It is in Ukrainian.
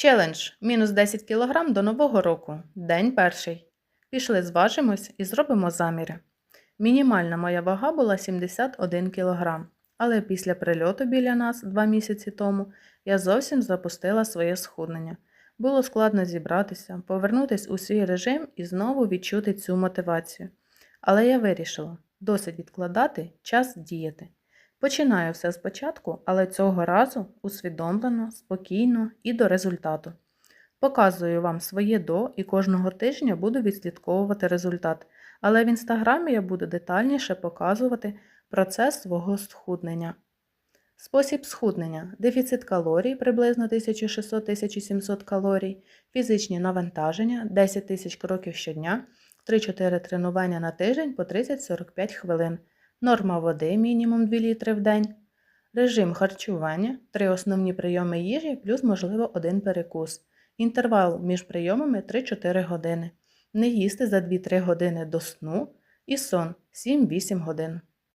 Челендж мінус 10 кг до Нового року. День перший. Пішли зважимось і зробимо заміри. Мінімальна моя вага була 71 кг, але після прильоту біля нас два місяці тому я зовсім запустила своє схуднення. Було складно зібратися, повернутися у свій режим і знову відчути цю мотивацію. Але я вирішила досить відкладати час діяти. Починаю все спочатку, але цього разу усвідомлено, спокійно і до результату. Показую вам своє до і кожного тижня буду відслідковувати результат, але в інстаграмі я буду детальніше показувати процес свого схуднення. Спосіб схуднення: дефіцит калорій приблизно 1600-1700 калорій, фізичні навантаження 10 тисяч кроків щодня, 3-4 тренування на тиждень по 30-45 хвилин, норма води мінімум 2 літри в день, режим харчування, 3 основні прийоми їжі плюс можливо один перекус, інтервал між прийомами 3-4 години, не їсти за 2-3 години до сну і сон 7-8 годин.